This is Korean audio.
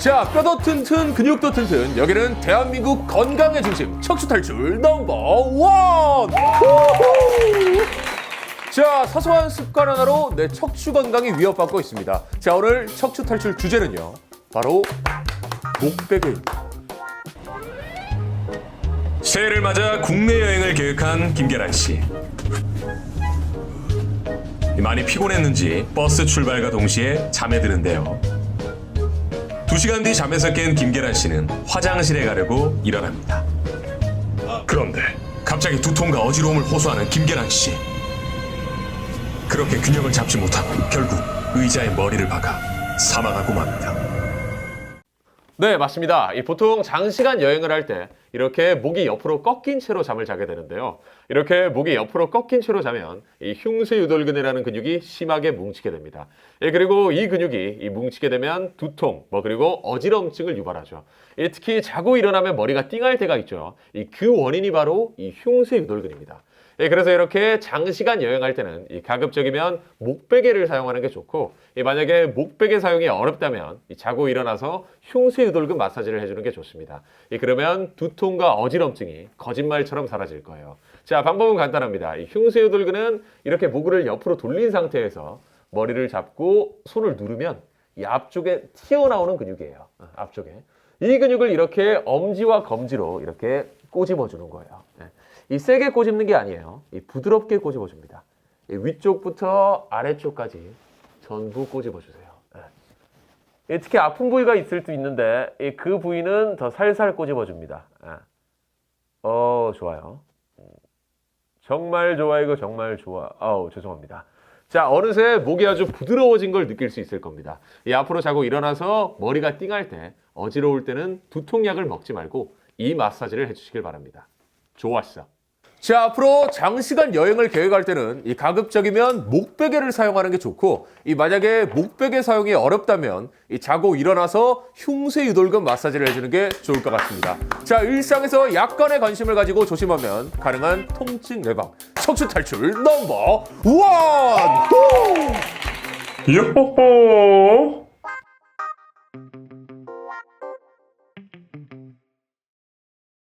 자, 뼈도 튼튼, 근육도 튼튼. 여기는 대한민국 건강의 중심, 척추 탈출 넘버 원! 자, 사소한 습관 하나로 내 척추 건강이 위협받고 있습니다. 자, 오늘 척추 탈출 주제는요. 바로 목베개입니다. 새해를 맞아 국내 여행을 계획한 김계란 씨. 많이 피곤했는지 버스 출발과 동시에 잠에 드는데요. 두 시간 뒤 잠에서 깬 김계란 씨는 화장실에 가려고 일어납니다. 그런데 갑자기 두통과 어지러움을 호소하는 김계란 씨. 그렇게 균형을 잡지 못하고 결국 의자에 머리를 박아 사망하고 맙니다. 네, 맞습니다. 이 보통 장시간 여행을 할 때 이렇게 목이 옆으로 꺾인 채로 잠을 자게 되는데요. 이렇게 목이 옆으로 꺾인 채로 자면 이 흉쇄 유돌근이라는 근육이 심하게 뭉치게 됩니다. 예, 그리고 이 근육이 이 뭉치게 되면 두통, 뭐 그리고 어지럼증을 유발하죠. 예, 특히 자고 일어나면 머리가 띵할 때가 있죠. 이 그 원인이 바로 이 흉쇄 유돌근입니다. 예, 그래서 이렇게 장시간 여행할 때는 이 가급적이면 목베개를 사용하는 게 좋고 이 만약에 목베개 사용이 어렵다면 이 자고 일어나서 흉쇄유돌근 마사지를 해주는 게 좋습니다. 이 그러면 두통과 어지럼증이 거짓말처럼 사라질 거예요. 자 방법은 간단합니다. 이 흉쇄유돌근은 이렇게 목을 옆으로 돌린 상태에서 머리를 잡고 손을 누르면 이 앞쪽에 튀어나오는 근육이에요. 어, 앞쪽에 이 근육을 이렇게 엄지와 검지로 이렇게 꼬집어 주는 거예요. 네. 이 세게 꼬집는 게 아니에요. 이 부드럽게 꼬집어 줍니다. 이 위쪽부터 아래쪽까지 전부 꼬집어 주세요. 네. 이 특히 아픈 부위가 있을 수 있는데 이그 부위는 더 살살 꼬집어 줍니다. 네. 어 좋아요. 음, 정말 좋아 이거 정말 좋아. 아우 죄송합니다. 자 어느새 목이 아주 부드러워진 걸 느낄 수 있을 겁니다. 이 앞으로 자고 일어나서 머리가 띵할 때 어지러울 때는 두통약을 먹지 말고 이 마사지를 해주시길 바랍니다. 좋았어. 자, 앞으로 장시간 여행을 계획할 때는 이 가급적이면 목베개를 사용하는 게 좋고, 이 만약에 목베개 사용이 어렵다면 이 자고 일어나서 흉쇄 유돌근 마사지를 해주는 게 좋을 것 같습니다. 자, 일상에서 약간의 관심을 가지고 조심하면 가능한 통증 예방, 척추 탈출 넘버 원! 후! 요호호!